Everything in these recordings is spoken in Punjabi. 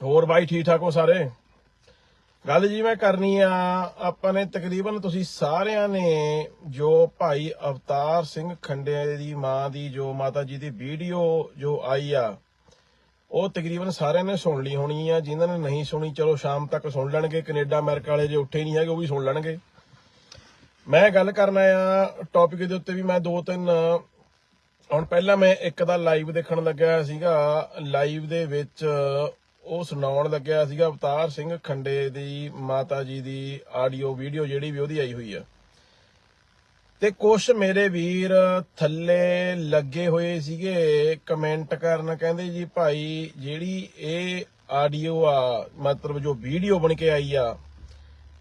ਹੋਰ ਬਾਈ ਠੀਕ ਠਾਕ ਹੋ ਸਾਰੇ? ਗੱਲ ਜੀ ਮੈਂ ਕਰਨੀ ਆ, ਆਪਾਂ ਨੇ ਤਕਰੀਬਨ ਤੁਸੀਂ ਸਾਰਿਆਂ ਨੇ ਜੋ ਭਾਈ ਅਵਤਾਰ ਸਿੰਘ ਖੰਡੇ ਦੀ ਮਾਂ ਦੀ, ਜੋ ਮਾਤਾ ਜੀ ਦੀ ਵੀਡੀਓ ਜੋ ਆਈ ਆ, ਉਹ ਤਕਰੀਬਨ ਸਾਰਿਆਂ ਨੇ ਸੁਣ ਲਈ ਹੋਣੀ ਆ। ਜਿਨ੍ਹਾਂ ਨੇ ਨਹੀਂ ਸੁਣੀ, ਚਲੋ ਸ਼ਾਮ ਤੱਕ ਸੁਣ ਲੈਣਗੇ। ਕੈਨੇਡਾ, ਅਮਰੀਕਾ ਵਾਲੇ ਜੇ ਉੱਠੇ ਨਹੀਂ ਹੈਗੇ, ਉਹ ਵੀ ਸੁਣ ਲੈਣਗੇ। ਮੈਂ ਗੱਲ ਕਰਨਾ ਆ ਟੌਪਿਕ ਦੇ ਉੱਤੇ ਵੀ ਮੈਂ ਦੋ ਤਿੰਨ ਹੁਣ ਪਹਿਲਾਂ ਮੈਂ ਇੱਕ ਦਾ ਲਾਈਵ ਦੇਖਣ ਲੱਗਿਆ ਸੀਗਾ। ਲਾਈਵ ਦੇ ਵਿੱਚ ਉਹ ਸੁਣਾਉਣ ਲੱਗਿਆ ਸੀਗਾ ਅਵਤਾਰ ਸਿੰਘ ਖੰਡੇ ਦੀ, ਮਾਤਾ ਜੀ ਦੀ ਆਡੀਓ ਵੀਡੀਓ ਜਿਹੜੀ ਵੀ ਉਹਦੀ ਆਈ ਹੋਈ ਆ। ਤੇ ਕੁਛ ਮੇਰੇ ਵੀਰ ਥੱਲੇ ਲੱਗੇ ਹੋਏ ਸੀਗੇ ਕਮੈਂਟ ਕਰਨ, ਕਹਿੰਦੇ ਜੀ ਭਾਈ ਜਿਹੜੀ ਇਹ ਆਡੀਓ ਆ, ਮਤਲਬ ਜੋ ਵੀਡੀਓ ਬਣ ਕੇ ਆਈ ਆ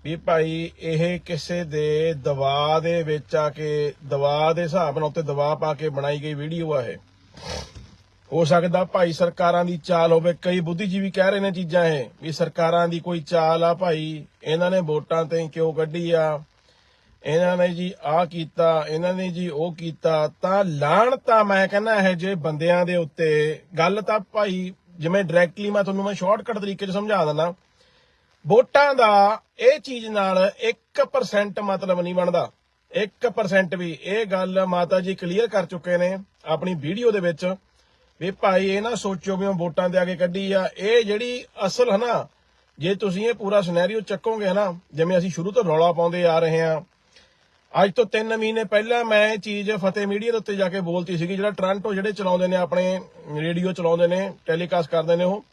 ਵੀ ਭਾਈ ਇਹ ਕਿਸੇ ਦੇ ਦਵਾ ਦੇ ਵਿੱਚ ਆ ਕੇ, ਦਵਾ ਦੇ ਹਿਸਾਬ ਨਾਲ ਉੱਤੇ ਦਵਾ ਪਾ ਕੇ ਬਣਾਈ ਗਈ ਵੀਡੀਓ ਆ ਇਹ। ਹੋ ਸਕਦਾ ਭਾਈ ਸਰਕਾਰਾਂ ਦੀ ਚਾਲ ਹੋਵੇ, ਕਈ ਬੁੱਧੀਜੀਵੀ ਕਹਿ ਰਹੇ ਨੇ ਚੀਜ਼ਾਂ ਇਹ, ਵੀ ਸਰਕਾਰਾਂ ਦੀ ਕੋਈ ਚਾਲ ਆ ਭਾਈ, ਇਹਨਾਂ ਨੇ ਵੋਟਾਂ ਤੇ ਕਿਉਂ ਕੱਢੀ ਆ? ਇਹਨਾਂ ਨੇ ਜੀ ਆਹ ਕੀਤਾ, ਇਹਨਾਂ ਨੇ ਜੀ ਉਹ ਕੀਤਾ, ਤਾਂ ਲਾਣ ਤਾਂ ਮੈਂ ਕਹਿੰਦਾ ਇਹ ਜੇ ਬੰਦਿਆਂ ਦੇ ਉੱਤੇ, ਗੱਲ ਤਾਂ ਭਾਈ, ਜਿਵੇਂ ਡਾਇਰੈਕਟਲੀ ਮੈਂ ਤੁਹਾਨੂੰ ਮੈਂ ਸ਼ਾਰਟਕਟ ਤਰੀਕੇ 'ਚ ਸਮਝਾ ਦਿੰਦਾ ਵੋਟਾਂ ਦਾ ਇਹ ਚੀਜ਼ ਨਾਲ 1% ਮਤਲਬ ਨਹੀਂ ਬਣਦਾ। 1% ਵੀ ਇਹ ਗੱਲ ਮਾਤਾ ਜੀ ਕਲੀਅਰ ਕਰ ਚੁੱਕੇ ਨੇ ਆਪਣੀ ਵੀਡੀਓ ਦੇ ਵਿੱਚ ਵੀ ਭਾਈ ਇਹ ਨਾ ਸੋਚੋ ਵੀ ਵੋਟਾਂ ਦੇ ਆ ਕੱਢੀ ਆ। ਇਹ ਜਿਹੜੀ ਅਸਲ ਹੈ ਨਾ ਜੇ ਤੁਸੀਂ ਇਹ ਪੂਰਾ ਸਿਨੈਰੀਓ ਚੱਕੋਗੇ ਹਨਾ, ਜਿਵੇਂ ਅਸੀਂ ਸ਼ੁਰੂ ਤੋਂ ਰੌਲਾ ਪਾਉਂਦੇ ਆ ਰਹੇ ਹਾਂ। ਅੱਜ ਤੋਂ 3 ਮਹੀਨੇ ਪਹਿਲਾਂ ਮੈਂ ਇਹ ਚੀਜ਼ ਫਤਿਹ ਮੀਡੀਆ ਦੇ ਉੱਤੇ ਜਾ ਕੇ ਬੋਲਤੀ ਸੀਗੀ, ਜਿਹੜਾ ਟ੍ਰਾਂਟੋ ਜਿਹੜੇ ਚਲਾਉਂਦੇ ਨੇ, ਆਪਣੇ ਰੇਡੀਓ ਚਲਾਉਂਦੇ ਨੇ ਟੈਲੀਕਾਸਟ ਕਰਦੇ ਨੇ ਉਹ।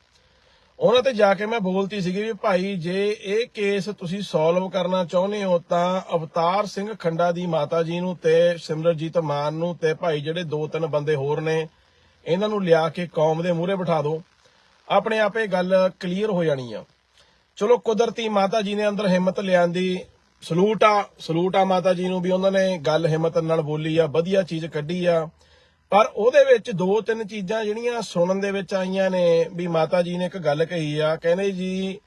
ਉਹਨਾਂ ਤੇ ਜਾ ਕੇ ਮੈਂ ਬੋਲਤੀ ਸੀਗੀ ਵੀ ਭਾਈ, ਜੇ ਇਹ ਕੇਸ ਤੁਸੀਂ ਸੋਲਵ ਕਰਨਾ ਚਾਹੁੰਦੇ ਹੋ, ਤਾਂ ਅਵਤਾਰ ਸਿੰਘ ਖੰਡਾ ਦੀ ਮਾਤਾ ਜੀ ਨੂੰ ਤੇ ਸਿਮਰਜੀਤ ਮਾਨ ਨੂੰ ਤੇ ਭਾਈ ਜਿਹੜੇ ਦੋ ਤਿੰਨ ਬੰਦੇ ਹੋਰ ਨੇ, ਇਹਨਾਂ ਨੂੰ ਲਿਆ ਕੇ ਕੌਮ ਦੇ ਮੂਹਰੇ ਬਿਠਾ ਦਿਓ। ਆਪਣੇ ਆਪ ਇਹ ਗੱਲ ਕਲੀਅਰ ਹੋ ਜਾਣੀ ਆ। ਚਲੋ, ਕੁਦਰਤੀ ਮਾਤਾ ਜੀ ਨੇ ਅੰਦਰ ਹਿੰਮਤ ਲਿਆਂਦੀ ਸਲੂਟ ਆ। ਸਲੂਟ ਆ ਮਾਤਾ ਜੀ ਨੂੰ ਵੀ ਉਹਨਾਂ ਨੇ ਗੱਲ ਹਿੰਮਤ ਨਾਲ ਬੋਲੀ ਆ, ਵਧੀਆ ਚੀਜ਼ ਕੱਢੀ ਆ। ਪਰ ਉਹਦੇ ਵਿੱਚ ਦੋ ਤਿੰਨ ਚੀਜ਼ਾਂ ਜਿਹੜੀਆਂ ਸੁਣਨ ਦੇ ਵਿੱਚ ਆਈਆਂ ਨੇ, ਵੀ ਮਾਤਾ ਜੀ ਨੇ ਇੱਕ ਗੱਲ ਕਹੀ ਆ, ਕਹਿੰਦੇ ਜੀ,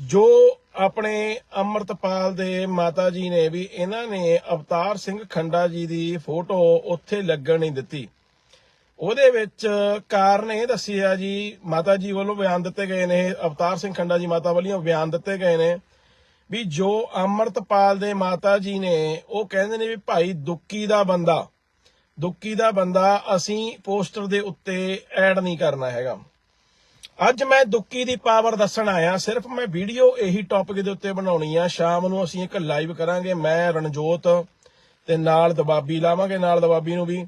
ਜੋ ਆਪਣੇ ਅੰਮ੍ਰਿਤਪਾਲ ਦੇ ਮਾਤਾ ਜੀ ਨੇ ਵੀ ਇਹਨਾਂ ਨੇ ਅਵਤਾਰ ਸਿੰਘ ਖੰਡਾ ਜੀ ਦੀ ਫੋਟੋ ਉੱਥੇ ਲੱਗਣ ਨਹੀਂ ਦਿੱਤੀ। ਉਹਦੇ ਵਿੱਚ ਕਾਰਨ ਇਹ ਦੱਸਿਆ ਜੀ, ਮਾਤਾ ਜੀ ਵੱਲੋਂ ਬਿਆਨ ਦਿੱਤੇ ਗਏ ਨੇ, ਅਵਤਾਰ ਸਿੰਘ ਖੰਡਾ ਜੀ ਮਾਤਾ ਵੱਲੋਂ ਬਿਆਨ ਦਿੱਤੇ ਗਏ ਨੇ, ਵੀ ਜੋ ਅੰਮ੍ਰਿਤਪਾਲ ਦੇ ਮਾਤਾ ਜੀ ਨੇ, ਉਹ ਕਹਿੰਦੇ ਨੇ ਵੀ ਭਾਈ ਦੁੱਕੀ ਦਾ ਬੰਦਾ। ਦੁੱਕੀ ਦਾ ਬੰਦਾ ਅਸੀਂ ਪੋਸਟਰ ਦੇ ਉੱਤੇ ਐਡ ਨਹੀਂ ਕਰਨਾ ਹੈਗਾ। ਅੱਜ ਮੈਂ ਦੁੱਕੀ ਦੀ ਪਾਵਰ ਦੱਸਣ ਆਇਆ। ਸਿਰਫ ਮੈਂ ਵੀਡੀਓ ਇਹੀ ਟੌਪਿਕ ਦੇ ਉੱਤੇ ਬਣਾਉਣੀ ਆ। ਸ਼ਾਮ ਨੂੰ ਅਸੀਂ ਇੱਕ ਲਾਈਵ ਕਰਾਂਗੇ। ਮੈਂ, ਰਣਜੋਤ ਤੇ ਨਾਲ ਦਬਾਬੀ ਲਾਵਾਂਗੇ, ਨਾਲ ਦਬਾਬੀ ਨੂੰ ਵੀ।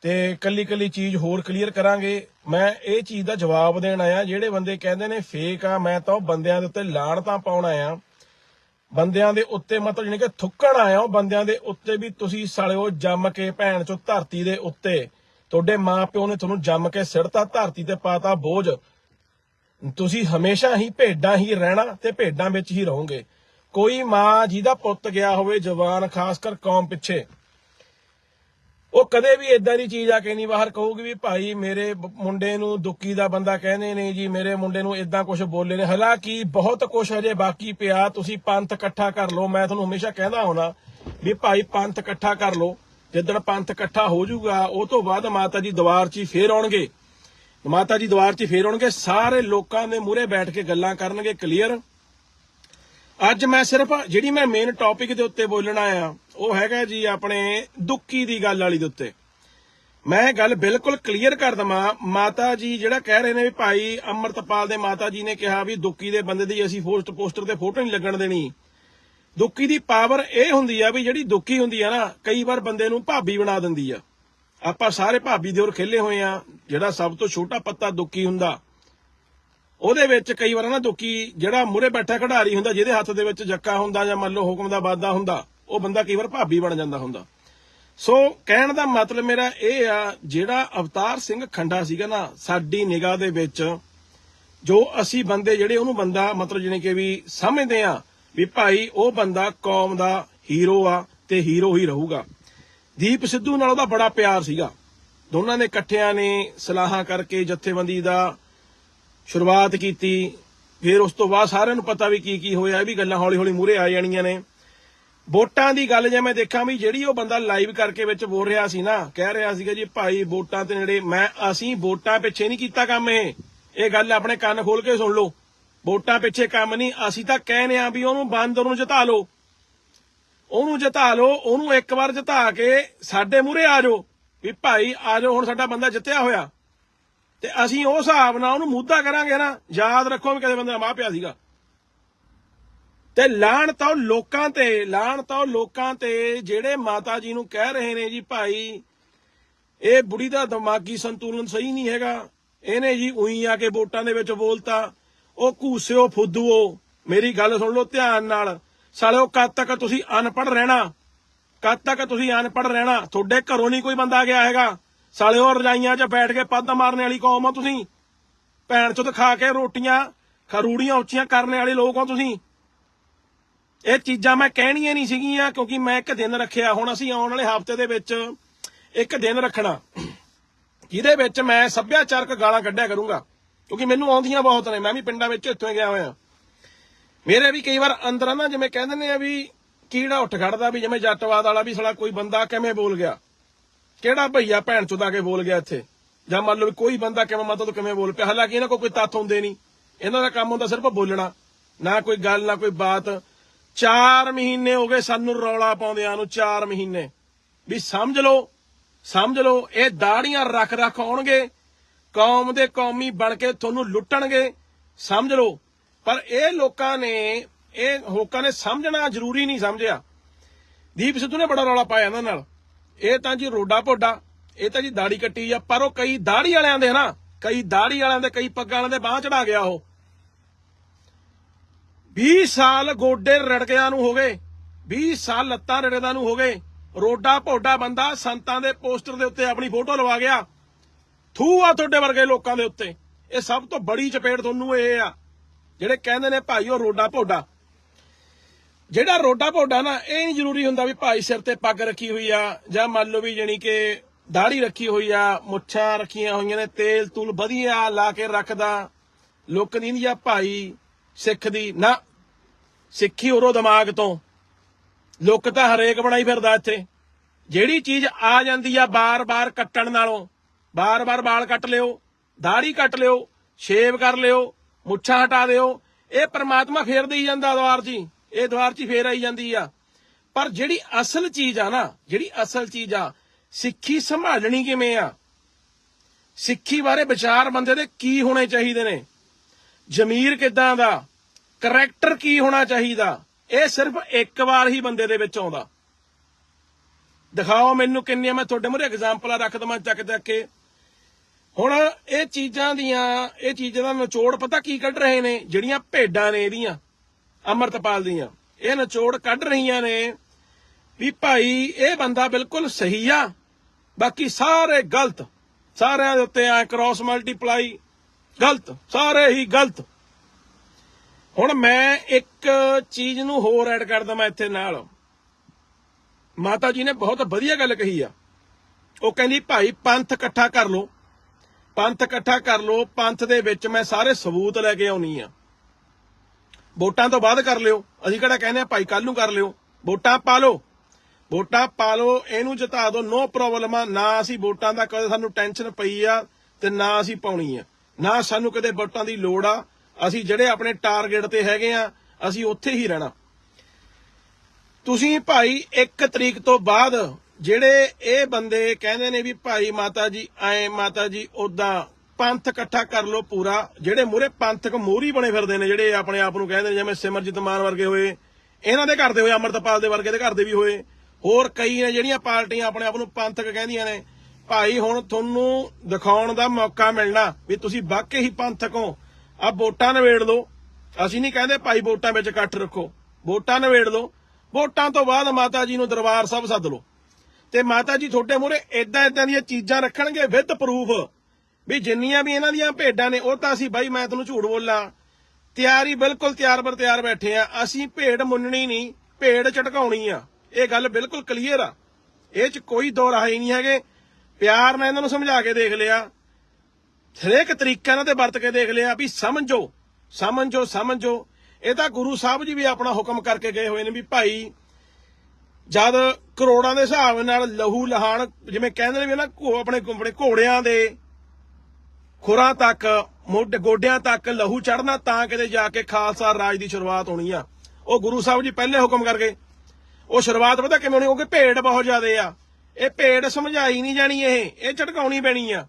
ਤੇ ਕੱਲੀ ਕੱਲੀ ਚੀਜ਼ ਹੋਰ ਕਲੀਅਰ ਕਰਾਂਗੇ। ਮੈਂ ਇਹ ਚੀਜ਼ ਦਾ ਜਵਾਬ ਦੇਣ ਆਇਆ। ਜਿਹੜੇ ਬੰਦੇ ਕਹਿੰਦੇ ਨੇ, ਫੇਕ ਆ, ਮੈਂ ਤਾਂ ਉਹ ਬੰਦਿਆਂ ਦੇ ਉੱਤੇ ਲਾਣ ਤਾਂ ਪਾਉਣ ਆਇਆ। ਬੰਦਿਆਂ ਦੇ ਉੱਤੇ ਮਤਲਬ ਜਾਣੀ ਕਿ ਥੁੱਕਣ ਆਇਆ ਉਹ ਬੰਦਿਆਂ ਦੇ ਉੱਤੇ ਵੀ ਤੁਸੀਂ ਸਾਲਿਓ ਜੰਮ ਕੇ ਭੈਣ ਚੋ ਧਰਤੀ ਦੇ ਉੱਤੇ। ਤੁਹਾਡੇ ਮਾਪਿਓ ਨੇ ਤੁਹਾਨੂੰ ਜੰਮ ਕੇ ਸਿੜਤਾ ਧਰਤੀ ਤੇ ਪਾਤਾ ਬੋਝ। ਤੁਸੀਂ ਹਮੇਸ਼ਾ ਹੀ ਭੇਡਾਂ ਹੀ ਰਹਿਣਾ ਤੇ ਭੇਡਾਂ ਵਿੱਚ ਹੀ ਰਹੋਗੇ। ਕੋਈ ਮਾਂ ਜਿਹਦਾ ਪੁੱਤ ਗਿਆ ਹੋਵੇ, ਜਵਾਨ ਖਾਸ ਕਰ ਕੌਮ ਪਿੱਛੇ। ਉਹ ਕਦੇ ਵੀ ਇਦਾਂ ਦੀ ਚੀਜ਼ ਆ ਕੇ ਨਹੀਂ ਬਾਹਰ ਕਹੂਗੀ ਵੀ ਭਾਈ ਮੇਰੇ ਮੁੰਡੇ ਨੂੰ ਦੁੱਕੀ ਦਾ ਬੰਦਾ ਕਹਿੰਦੇ ਨੇ ਜੀ, ਮੇਰੇ ਮੁੰਡੇ ਨੂੰ ਇਦਾਂ ਕੁਝ ਬੋਲੇ ਨੇ। ਹਾਲਾਂਕਿ ਬਹੁਤ ਕੁਝ ਹਜੇ ਬਾਕੀ ਪਿਆ, ਤੁਸੀਂ ਪੰਥ ਇਕੱਠਾ ਕਰ ਲਓ। ਮੈਂ ਤੁਹਾਨੂੰ ਹਮੇਸ਼ਾ ਕਹਿੰਦਾ ਹੋਣਾ ਵੀ ਭਾਈ ਪੰਥ ਇਕੱਠਾ ਕਰ ਲਓ। ਜਿੱਦਣ ਪੰਥ ਇਕੱਠਾ ਹੋ ਜਾਊਗਾ, ਉਹ ਤੋਂ ਬਾਅਦ ਮਾਤਾ ਜੀ ਦਵਾਰ 'ਚ ਫੇਰ ਆਉਣਗੇ। ਮਾਤਾ ਜੀ ਦਵਾਰ 'ਚ ਫੇਰ ਆਉਣਗੇ। ਸਾਰੇ ਲੋਕਾਂ ਦੇ ਮੂਹਰੇ ਬੈਠ ਕੇ ਗੱਲਾਂ ਕਰਨਗੇ, ਕਲੀਅਰ। ਅੱਜ ਮੈਂ ਸਿਰਫ, ਜਿਹੜੀ ਮੈਂ ਮੇਨ ਟੌਪਿਕ ਦੇ ਉੱਤੇ ਬੋਲਣਾ ਆ ਉਹ ਹੈਗਾ ਜੀ ਆਪਣੇ ਦੁੱਕੀ ਦੀ ਗੱਲ ਵਾਲੀ ਦੇ ਉੱਤੇ। ਮੈਂ ਗੱਲ ਬਿਲਕੁਲ ਕਲੀਅਰ ਕਰ ਦਵਾਂ, ਮਾਤਾ ਜੀ ਜਿਹੜਾ ਕਹਿ ਰਹੇ ਨੇ ਵੀ ਭਾਈ ਅਮਰਤਪਾਲ ਦੇ ਮਾਤਾ ਜੀ ਨੇ ਕਿਹਾ ਵੀ ਦੁੱਕੀ ਦੇ ਬੰਦੇ ਦੀ ਅਸੀਂ ਪੋਸਟ, ਪੋਸਟਰ ਤੇ ਫੋਟੋ ਨਹੀਂ ਲੱਗਣ ਦੇਣੀ। ਦੁੱਕੀ ਦੀ ਪਾਵਰ ਇਹ ਹੁੰਦੀ ਆ ਵੀ ਜਿਹੜੀ ਦੁੱਕੀ ਹੁੰਦੀ ਆ ਨਾ, ਕਈ ਵਾਰ ਬੰਦੇ ਨੂੰ ਭਾਬੀ ਬਣਾ ਦਿੰਦੀ ਆ। ਆਪਾਂ ਸਾਰੇ ਭਾਬੀ ਦੇ ਹੋਰ ਖੇਲੇ ਹੋਏ ਆ, ਜਿਹੜਾ ਸਭ ਤੋਂ ਛੋਟਾ ਪੱਤਾ ਦੁੱਕੀ ਹੁੰਦਾ। ਉਹਦੇ ਵਿੱਚ ਕਈ ਵਾਰ ਨਾ ਦੁੱਕੀ ਜਿਹੜਾ ਮੂਰੇ ਬੈਠਾ ਖਿਡਾਰੀ ਹੁੰਦਾ, ਜਿਹਦੇ ਹੱਥ ਦੇ ਵਿੱਚ ਜੱਕਾ ਹੁੰਦਾ ਜਾਂ ਮੰਨ ਲਓ ਹੁਕਮ ਦਾ ਵਾਦਾ ਹੁੰਦਾ, ਉਹ ਬੰਦਾ ਕਈ ਵਾਰ ਭਾਬੀ ਬਣ ਜਾਂਦਾ ਹੁੰਦਾ। ਸੋ ਕਹਿਣ ਦਾ ਮਤਲਬ ਮੇਰਾ ਇਹ ਆ, ਜਿਹੜਾ ਅਵਤਾਰ ਸਿੰਘ ਖੰਡਾ ਸੀਗਾ ਨਾ, ਸਾਡੀ ਨਿਗਾਹ ਦੇ ਵਿੱਚ ਜੋ ਅਸੀਂ ਬੰਦੇ ਜਿਹੜੇ ਉਹਨੂੰ ਬੰਦਾ ਮਤਲਬ ਜਿਹਨੇ ਕਿ ਵੀ ਸਮਝਦੇ ਆ ਵੀ ਭਾਈ ਉਹ ਬੰਦਾ ਕੌਮ ਦਾ ਹੀਰੋ ਆ ਤੇ ਹੀਰੋ ਹੀ ਰਹੂਗਾ। ਦੀਪ ਸਿੱਧੂ ਨਾਲ ਉਹਦਾ ਬੜਾ ਪਿਆਰ ਸੀਗਾ। ਦੋਨਾਂ ਨੇ ਇਕੱਠਿਆਂ ਨੇ ਸਲਾਹਾਂ ਕਰਕੇ ਜਥੇਬੰਦੀ ਦਾ ਸ਼ੁਰੂਆਤ ਕੀਤੀ, ਫਿਰ ਉਸ ਤੋਂ ਬਾਅਦ ਸਾਰਿਆਂ ਨੂੰ ਪਤਾ ਵੀ ਕੀ ਕੀ ਹੋਇਆ, ਇਹ ਵੀ ਗੱਲਾਂ ਹੌਲੀ ਹੌਲੀ ਮੂਰੇ ਆ ਜਾਣੀਆਂ ਨੇ। ਵੋਟਾਂ ਦੀ ਗੱਲ ਜੇ ਮੈਂ ਦੇਖਾਂ ਵੀ ਜਿਹੜੀ ਉਹ ਬੰਦਾ ਲਾਈਵ ਕਰਕੇ ਵਿੱਚ ਬੋਲ ਰਿਹਾ ਸੀ ਨਾ, ਕਹਿ ਰਿਹਾ ਸੀਗਾ ਜੀ, ਭਾਈ, ਵੋਟਾਂ ਤੇ ਨੇੜੇ ਮੈਂ, ਅਸੀਂ ਵੋਟਾਂ ਪਿੱਛੇ ਨਹੀਂ ਕੀਤਾ ਕੰਮ ਇਹ। ਇਹ ਗੱਲ ਆਪਣੇ ਕੰਨ ਖੋਲ ਕੇ ਸੁਣ ਲਓ। ਵੋਟਾਂ ਪਿੱਛੇ ਕੰਮ ਨਹੀਂ, ਅਸੀਂ ਤਾਂ ਕਹਿੰਦੇ ਆ ਵੀ ਉਹਨੂੰ ਬਾਂਦਰ ਨੂੰ ਜਿਤਾ ਲਓ। ਉਹਨੂੰ ਜਿਤਾ ਲਓ, ਉਹਨੂੰ ਇੱਕ ਵਾਰ ਜਿਤਾ ਕੇ ਸਾਡੇ ਮੂਹਰੇ ਆ ਜਾਓ। ਵੀ ਭਾਈ, ਆ ਜਾਓ, ਹੁਣ ਸਾਡਾ ਬੰਦਾ ਜਿੱਤਿਆ ਹੋਇਆ। ਤੇ ਅਸੀਂ ਉਹ ਹਿਸਾਬ ਨਾਲ ਉਹਨੂੰ ਮੁੱਦਾ ਕਰਾਂਗੇ ਨਾ, ਯਾਦ ਰੱਖੋ ਵੀ ਕਦੇ ਬੰਦੇ ਦਾ ਮਾਂ ਪਿਆ ਸੀਗਾ। ਤੇ ਲਾਣ ਤਾਂ ਲੋਕਾਂ ਤੇ ਲਾਣ ਤਾਂ ਲੋਕਾਂ ਤੇ, ਜਿਹੜੇ ਮਾਤਾ ਜੀ ਨੂੰ ਕਹਿ ਰਹੇ ਨੇ ਜੀ ਭਾਈ, ਇਹ ਬੁੜੀ ਦਾ ਦਿਮਾਗੀ ਸੰਤੁਲਨ ਸਹੀ ਨਹੀਂ ਹੈਗਾ। ਇਹਨੇ ਜੀ ਉਹੀ ਆ ਕੇ ਵੋਟਾਂ ਦੇ ਵਿੱਚ ਬੋਲਤਾ, ਉਹ ਘੂਸਿਓ, ਫੁੱਦੂਓ। ਮੇਰੀ ਗੱਲ ਸੁਣ ਲਓ ਧਿਆਨ ਨਾਲ। ਸਾਲਿਓ, ਕਦ ਤੱਕ ਤੁਸੀਂ ਅਨਪੜ੍ਹ ਰਹਿਣਾ? ਕਦ ਤੱਕ ਤੁਸੀਂ ਅਨਪੜ੍ਹ ਰਹਿਣਾ? ਤੁਹਾਡੇ ਘਰੋਂ ਨਹੀਂ ਕੋਈ ਬੰਦਾ ਗਿਆ ਹੈਗਾ। ਸਾਲਿਓ ਰਜਾਈਆਂ 'ਚ ਬੈਠ ਕੇ ਪੱਦ ਮਾਰਨੇ ਵਾਲੀ ਕੌਮ ਆ ਤੁਸੀਂ। ਭੈਣ ਚੋਦ ਖਾ ਕੇ ਰੋਟੀਆਂ, ਖਰੂੜੀਆਂ ਉੱਚੀਆਂ ਕਰਨੇ ਵਾਲੇ ਲੋਕ ਹੋ ਤੁਸੀਂ। ਇਹ ਚੀਜ਼ਾਂ ਮੈਂ ਕਹਿਣੀਆਂ ਨਹੀਂ ਸੀਗੀਆਂ ਕਿਉਂਕਿ ਮੈਂ ਇੱਕ ਦਿਨ ਰੱਖਿਆ। ਹੁਣ ਅਸੀਂ ਆਉਣ ਵਾਲੇ ਹਫ਼ਤੇ ਦੇ ਵਿੱਚ ਇੱਕ ਦਿਨ ਰੱਖਣਾ। ਜਿਹਦੇ ਵਿੱਚ ਮੈਂ ਸੱਭਿਆਚਾਰਕ ਗਾਲਾਂ ਕੱਢਿਆ ਕਰੂੰਗਾ। ਕਿਉਂਕਿ ਮੈਨੂੰ ਆਉਂਦੀਆਂ ਬਹੁਤ ਨੇ। ਮੈਂ ਵੀ ਪਿੰਡਾਂ ਵਿੱਚ ਇੱਥੋਂ ਗਿਆ ਹੋਇਆ। ਮੇਰੇ ਵੀ ਕਈ ਵਾਰ ਅੰਦਰ ਆ ਨਾ, ਜਿਵੇਂ ਕਹਿੰਦੇ ਨੇ ਆ ਵੀ ਕੀੜਾ ਉੱਠ ਖੜਦਾ, ਵੀ ਜਿਵੇਂ ਜੱਟਵਾਦ ਵਾਲਾ ਵੀ ਸਾਲਾ ਕੋਈ ਬੰਦਾ ਕਿਵੇਂ ਬੋਲ ਗਿਆ। ਕਿਹੜਾ ਭਈਆ ਭੈਣ ਚੋਦਾ ਕੇ ਬੋਲ ਗਿਆ ਇੱਥੇ? ਜਾਂ ਮੰਨ ਲਓ ਕੋਈ ਬੰਦਾ ਕਿਵੇਂ ਮਤਲਬ ਕਿਵੇਂ ਬੋਲ ਪਿਆ? ਹਾਲਾਂਕਿ ਇਹਨਾਂ ਕੋਲ ਕੋਈ ਤੱਥ ਹੁੰਦੇ ਨਹੀਂ। ਇਹਨਾਂ ਦਾ ਕੰਮ ਹੁੰਦਾ ਸਿਰਫ ਬੋਲਣਾ। ਨਾ ਕੋਈ ਗੱਲ, ਨਾ ਕੋਈ ਬਾਤ। 4 ਮਹੀਨੇ ਹੋ ਗਏ ਸਾਨੂੰ ਰੌਲਾ ਪਾਉਂਦਿਆਂ ਨੂੰ 4 ਮਹੀਨੇ। ਵੀ ਸਮਝ ਲਓ ਸਮਝ ਲਓ, ਇਹ ਦਾੜੀਆਂ ਰੱਖ ਰੱਖ ਆਉਣਗੇ। ਕੌਮ ਦੇ ਕੌਮੀ ਬਣ ਕੇ ਤੁਹਾਨੂੰ ਲੁੱਟਣਗੇ। ਸਮਝ ਲਓ। ਪਰ ਇਹ ਲੋਕਾਂ ਨੇ, ਇਹ ਲੋਕਾਂ ਨੇ ਸਮਝਣਾ ਜ਼ਰੂਰੀ ਨਹੀਂ ਸਮਝਿਆ। ਦੀਪ ਸਿੱਧੂ ਨੇ ਬੜਾ ਰੌਲਾ ਪਾਇਆ ਇਹਨਾਂ ਨਾਲ। ਇਹ ਤਾਂ ਜੀ ਰੋਡਾ ਪੋਡਾ ਇਹ ਤਾਂ ਜੀ ਦਾੜੀ ਕੱਟੀ ਆ, ਪਰ ਉਹ ਕਈ ਦਾੜੀ ਵਾਲਿਆਂ ਦੇ ਨਾ, ਕਈ ਦਾੜੀ ਵਾਲਿਆਂ ਦੇ, ਕਈ ਪੱਗਾਂ ਵਾਲਿਆਂ ਦੇ ਬਾਹ ਚੜਾ ਗਿਆ ਉਹ। 20 ਸਾਲ ਗੋਡੇ ਰੜਕਿਆਂ ਨੂੰ ਹੋ ਗਏ 20 ਸਾਲ ਲੱਤਾਂ ਰੜਕਦਾ ਨੂੰ ਹੋ ਗਏ, ਰੋਡਾ ਭੋਡਾ ਬੰਦਾ ਸੰਤਾਂ ਦੇ ਪੋਸਟਰ ਦੇ ਉੱਤੇ ਆਪਣੀ ਫੋਟੋ ਲਵਾ ਗਿਆ ਥੂ ਆ ਤੁਹਾਡੇ ਵਰਗੇ ਲੋਕਾਂ ਦੇ ਉੱਤੇ। ਇਹ ਸਭ ਤੋਂ ਬੜੀ ਚਪੇੜ ਤੁਹਾਨੂੰ ਇਹ ਆ, ਜਿਹੜੇ ਕਹਿੰਦੇ ਨੇ ਭਾਈ ਉਹ ਰੋਡਾ ਭੋਡਾ। ਜਿਹੜਾ ਰੋਡਾ ਪੋਡਾ ਨਾ, ਇਹ ਨਹੀਂ ਜ਼ਰੂਰੀ ਹੁੰਦਾ ਵੀ ਭਾਈ ਸਿਰ ਤੇ ਪੱਗ ਰੱਖੀ ਹੋਈ ਆ, ਜਾਂ ਮੰਨ ਲਓ ਵੀ ਜਾਣੀ ਕਿ ਦਾੜੀ ਰੱਖੀ ਹੋਈ ਆ, ਮੁੱਛਾਂ ਰੱਖੀਆਂ ਹੋਈਆਂ ਨੇ, ਤੇਲ ਤੂਲ ਵਧੀਆ ਲਾ ਕੇ ਰੱਖਦਾ, ਲੋਕ ਨਹੀਂ ਆ ਭਾਈ ਸਿੱਖ ਦੀ। ਨਾ, ਸਿੱਖੀ ਉਰੋ ਦਿਮਾਗ ਤੋਂ। ਲੋਕ ਤਾਂ ਹਰੇਕ ਬਣਾਈ ਫਿਰਦਾ ਇੱਥੇ। ਜਿਹੜੀ ਚੀਜ਼ ਆ ਜਾਂਦੀ ਆ ਬਾਰ-ਬਾਰ ਕੱਟਣ ਨਾਲੋਂ, ਬਾਰ-ਬਾਰ ਵਾਲ ਕੱਟ ਲਿਓ ਦਾੜੀ ਕੱਟ ਲਿਓ, ਸ਼ੇਵ ਕਰ ਲਿਓ, ਮੁੱਛਾਂ ਹਟਾ ਦਿਓ, ਇਹ ਪਰਮਾਤਮਾ ਫੇਰ ਦੇਈ ਜਾਂਦਾ ਦਵਾਰ ਜੀ। ਇਹ ਦੁਆਰ 'ਚ ਹੀ ਫੇਰ ਆਈ ਜਾਂਦੀ ਆ। ਪਰ ਜਿਹੜੀ ਅਸਲ ਚੀਜ਼ ਆ ਨਾ, ਜਿਹੜੀ ਅਸਲ ਚੀਜ਼ ਆ, ਸਿੱਖੀ ਸੰਭਾਲਣੀ ਕਿਵੇਂ ਆ? ਸਿੱਖੀ ਬਾਰੇ ਵਿਚਾਰ ਬੰਦੇ ਦੇ ਕੀ ਹੋਣੇ ਚਾਹੀਦੇ ਨੇ? ਜ਼ਮੀਰ ਕਿਦਾਂ ਦਾ? ਕਰੈਕਟਰ ਕੀ ਹੋਣਾ ਚਾਹੀਦਾ? ਇਹ ਸਿਰਫ ਇੱਕ ਵਾਰ ਹੀ ਬੰਦੇ ਦੇ ਵਿੱਚ ਆਉਂਦਾ। ਦਿਖਾਓ ਮੈਨੂੰ ਕਿੰਨੀਆਂ, ਮੈਂ ਤੁਹਾਡੇ ਮੂਹਰੇ ਐਗਜ਼ਾਮਪਲਾਂ ਰੱਖ ਦਵਾਂ ਚੱਕ ਚੱਕ ਕੇ। ਹੁਣ ਇਹ ਚੀਜ਼ਾਂ ਦੀਆਂ, ਇਹ ਚੀਜ਼ਾਂ ਦਾ ਨਿਚੋੜ ਪਤਾ ਕੀ ਕੱਢ ਰਹੇ ਨੇ? ਜਿਹੜੀਆਂ ਭੇਡਾਂ ਨੇ ਇਹਦੀਆਂ। ਅਮਰਤਪਾਲ ਦੀਆਂ। ਇਹ ਨਿਚੋੜ ਕੱਢ ਰਹੀਆਂ ਨੇ ਵੀ ਭਾਈ ਇਹ ਬੰਦਾ ਬਿਲਕੁਲ ਸਹੀ ਆ। ਬਾਕੀ ਸਾਰੇ ਗਲਤ। ਸਾਰਿਆਂ ਦੇ ਉੱਤੇ ਆ ਕ੍ਰਾਸ ਮਲਟੀਪਲਾਈ ਗਲਤ। ਸਾਰੇ ਹੀ ਗਲਤ। ਹੁਣ ਮੈਂ ਇੱਕ ਚੀਜ਼ ਨੂੰ ਹੋਰ ਐਡ ਕਰ ਦਵਾਂ ਇੱਥੇ ਨਾਲ। ਮਾਤਾ ਜੀ ਨੇ ਬਹੁਤ ਵਧੀਆ ਗੱਲ ਕਹੀ ਆ। ਉਹ ਕਹਿੰਦੀ, ਭਾਈ, ਪੰਥ ਇਕੱਠਾ ਕਰ ਲਓ। ਪੰਥ ਇਕੱਠਾ ਕਰ ਲੋ ਪੰਥ ਦੇ ਵਿੱਚ ਮੈਂ ਸਾਰੇ ਸਬੂਤ ਲੈ ਕੇ ਆਉਣੀ ਆ। ਵੋਟਾਂ ਤੋਂ ਬਾਅਦ ਕਰ ਲਿਓ। ਅਸੀਂ ਕਿਹੜਾ ਕਹਿੰਦੇ ਆ ਭਾਈ ਕੱਲ ਨੂੰ ਕਰ ਲਿਓ। ਵੋਟਾਂ ਪਾ ਲਓ। ਵੋਟਾਂ ਪਾ ਲਓ, ਇਹਨੂੰ ਜਿਤਾ ਦਿਓ। ਨੋ ਪ੍ਰੋਬਲਮ ਆ। ਨਾ ਅਸੀਂ ਵੋਟਾਂ ਦਾ ਕਦੇ ਸਾਨੂੰ ਟੈਨਸ਼ਨ ਪਈ ਆ ਤੇ ਨਾ ਅਸੀਂ ਪਾਉਣੀ ਆ। ਨਾ ਸਾਨੂੰ ਕਦੇ ਵੋਟਾਂ ਦੀ ਲੋੜ ਆ। ਅਸੀਂ ਜਿਹੜੇ ਆਪਣੇ ਟਾਰਗੇਟ ਤੇ ਹੈਗੇ ਆ, ਅਸੀਂ ਉੱਥੇ ਹੀ ਰਹਿਣਾ। ਤੁਸੀਂ ਭਾਈ 1 ਤਰੀਕ ਤੋਂ ਬਾਅਦ ਜਿਹੜੇ ਇਹ ਬੰਦੇ ਕਹਿੰਦੇ ਨੇ ਵੀ ਭਾਈ ਮਾਤਾ ਜੀ ਐ ਮਾਤਾ ਜੀ ਉਦਾਂ ਪੰਥ ਇਕੱਠਾ ਕਰ ਲੋ ਪੂਰਾ। ਜਿਹੜੇ ਮੂਰੇ ਪੰਥਕ ਮੋਹਰੀ ਬਣੇ ਫਿਰਦੇ ਨੇ, ਜਿਹੜੇ ਆਪਣੇ ਆਪ ਨੂੰ ਕਹਿੰਦੇ ਨੇ, ਜਿਵੇਂ ਸਿਮਰਜੀਤ ਮਾਨ ਵਰਗੇ ਹੋਏ, ਇਹਨਾਂ ਦੇ ਘਰ ਦੇ ਹੋਏ, ਅਮਰਤਪਾਲ ਦੇ ਵਰਗੇ ਦੇ ਘਰ ਦੇ ਵੀ ਹੋਏ। ਹੋਰ ਕਈ ਨੇ ਜਿਹੜੀਆਂ ਪਾਰਟੀਆਂ ਆਪਣੇ ਆਪ ਨੂੰ ਪੰਥਕ ਕਹਿੰਦੀਆਂ ਨੇ। ਭਾਈ, ਹੁਣ ਤੁਹਾਨੂੰ ਦਿਖਾਉਣ ਦਾ ਮੌਕਾ ਮਿਲਣਾ ਵੀ ਤੁਸੀਂ ਵਾਕਈ ਹੀ ਪੰਥਕ ਹੋ। ਆ ਵੋਟਾਂ ਨਵੇੜ ਲਓ। ਅਸੀਂ ਨਹੀਂ ਕਹਿੰਦੇ ਭਾਈ ਵੋਟਾਂ ਵਿੱਚ ਇਕੱਠ ਰੱਖੋ। ਵੋਟਾਂ ਨਵੇੜ ਲਓ। ਵੋਟਾਂ ਤੋਂ ਬਾਅਦ ਮਾਤਾ ਜੀ ਨੂੰ ਦਰਬਾਰ ਸਾਹਿਬ ਸੱਦ ਲਓ। ਤੇ ਮਾਤਾ ਜੀ ਤੁਹਾਡੇ ਮੂਹਰੇ ਇਦਾਂ ਇਦਾਂ ਦੀਆਂ ਚੀਜ਼ਾਂ ਰੱਖਣਗੇ ਵਿਦ ਪ੍ਰੂਫ ਵੀ ਜਿੰਨੀਆਂ ਵੀ ਇਹਨਾਂ ਦੀਆਂ ਭੇਡਾਂ ਨੇ, ਉਹ ਤਾਂ ਅਸੀਂ ਬਾਈ ਮੈਂ ਤੁਹਾਨੂੰ ਝੂਠ ਬੋਲਾਂ। ਤਿਆਰੀ ਬਿਲਕੁਲ ਤਿਆਰ ਬਰ ਤਿਆਰ ਬੈਠੇ ਆ। ਅਸੀਂ ਭੇਡ ਮੁੰਨਣੀ ਨਹੀਂ, ਭੇਡ ਝਟਕਾਉਣੀ ਆ। ਇਹ ਗੱਲ ਬਿਲਕੁਲ ਕਲੀਅਰ ਆ। ਇਹ ਚ ਕੋਈ ਦੋ ਰਾਹ ਨਹੀਂ ਹੈਗੇ। ਪਿਆਰ ਨਾਲ ਇਹਨਾਂ ਨੂੰ ਸਮਝਾ ਕੇ ਦੇਖ ਲਿਆ। ਹਰੇਕ ਤਰੀਕਾ ਇਹਨਾਂ ਤੇ ਵਰਤ ਕੇ ਦੇਖ ਲਿਆ ਵੀ ਸਮਝੋ ਸਮਝੋ ਸਮਝੋ। ਇਹ ਤਾਂ ਗੁਰੂ ਸਾਹਿਬ ਜੀ ਵੀ ਆਪਣਾ ਹੁਕਮ ਕਰਕੇ ਗਏ ਹੋਏ ਨੇ ਵੀ ਭਾਈ, ਜਦ ਕਰੋੜਾਂ ਦੇ ਹਿਸਾਬ ਨਾਲ ਲਹੂ ਲਹਾਨ ਜਿਵੇਂ ਕਹਿੰਦੇ ਨੇ ਵੀ ਨਾ ਆਪਣੇ ਆਪਣੇ ਘੋੜਿਆਂ ਦੇ ਖੁਰਾਂ ਤੱਕ, ਮੋਢੇ, ਗੋਡਿਆਂ ਤੱਕ ਲਹੂ ਚੜਨਾ ਤਾਂ ਕਿਤੇ ਜਾ ਕੇ ਖਾਲਸਾ ਰਾਜ ਦੀ ਸ਼ੁਰੂਆਤ ਹੋਣੀ ਆ। ਉਹ ਗੁਰੂ ਸਾਹਿਬ ਜੀ ਪਹਿਲੇ ਹੁਕਮ ਕਰ ਗਏ। ਉਹ ਸ਼ੁਰੂਆਤ ਪਤਾ ਕਿਵੇਂ ਹੋਣੀ? ਕਿਉਂਕਿ ਭੇਡ ਬਹੁਤ ਜ਼ਿਆਦੇ ਆ। ਇਹ ਭੇਡ ਸਮਝਾਈ ਨਹੀਂ ਜਾਣੀ ਇਹ। ਇਹ ਝਟਕਾਉਣੀ ਪੈਣੀ ਆ।